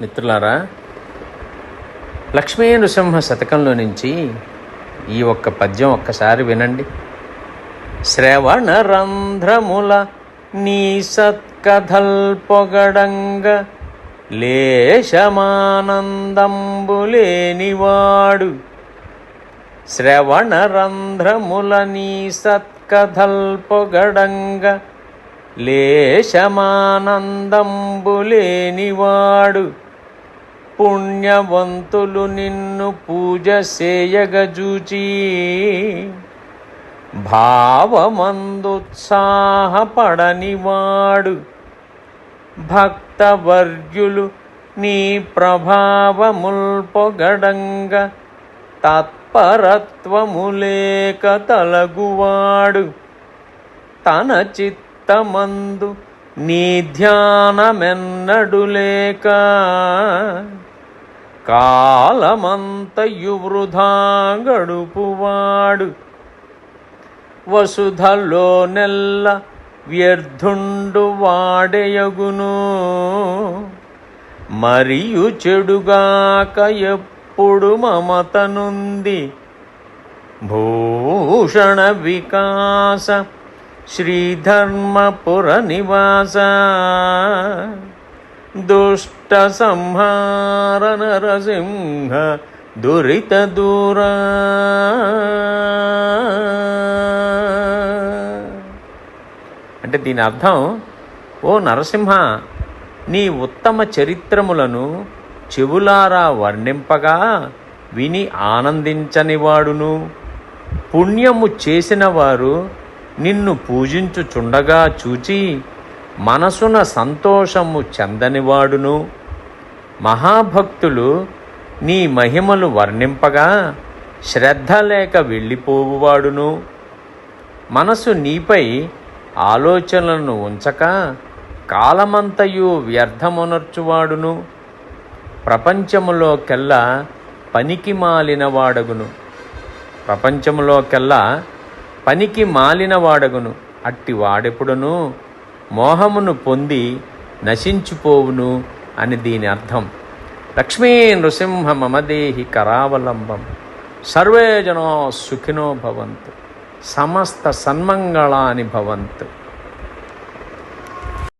మిత్రులారా లక్ష్మీ నృసింహ శతకంలో నుంచి ఈ ఒక్క పద్యం ఒక్కసారి వినండి. శ్రవణ రంధ్రముల నీ సత్కథల్ పొగడంగ లేశమానందంబులేనివాడు శ్రవణ రంధ్రముల నీ సత్కథల్ పొగడంగ లేశమానందంబులేనివాడు పుణ్యవంతులు నిన్ను పూజ సేయగజూచి. భావమందుత్సాహపడనివాడు. భక్తవర్యులు నీ ప్రభావముల్పొగడంగ తత్పరత్వములేక తలగువాడు. తన చిత్తమందు నీ ధ్యానమెన్నడు లేక కాలమంతయు వృధా గడుపువాడు వసుధలో నెల్ల వ్యర్థుండు వాడెయగును. మరియు చెడుగాక ఎప్పుడు మమతనుంది. భూషణ వికాస శ్రీధర్మపుర నివాస. దుష్ట సంహార నరసింహ దురిత దూరా. అంటే దీని అర్థం ఓ నరసింహ నీ ఉత్తమ చరిత్రములను చెవులారా వర్ణింపగా విని ఆనందించనివాడును. పుణ్యము చేసిన వారు నిన్ను పూజించుచుండగా చూచి మనసున సంతోషము చెందనివాడును. మహాభక్తులు నీ మహిమలు వర్ణింపగా శ్రద్ధ లేక వెళ్ళిపోవువాడును. మనసు నీపై ఆలోచనలను ఉంచక కాలమంతయు వ్యర్థమునర్చువాడును. ప్రపంచములోకెల్లా పనికి మాలిన వాడగును ప్రపంచములోకెల్లా పనికి మాలిన వాడగును అట్టి వాడెప్పుడను? మోహమును పొంది నశించిపోవును అని దీని అర్థం. లక్ష్మీ నృసింహ మమదేహి కరావలంబం. సర్వే జనో సుఖినో భవంతు. సమస్త సన్మంగళాని భవంతు.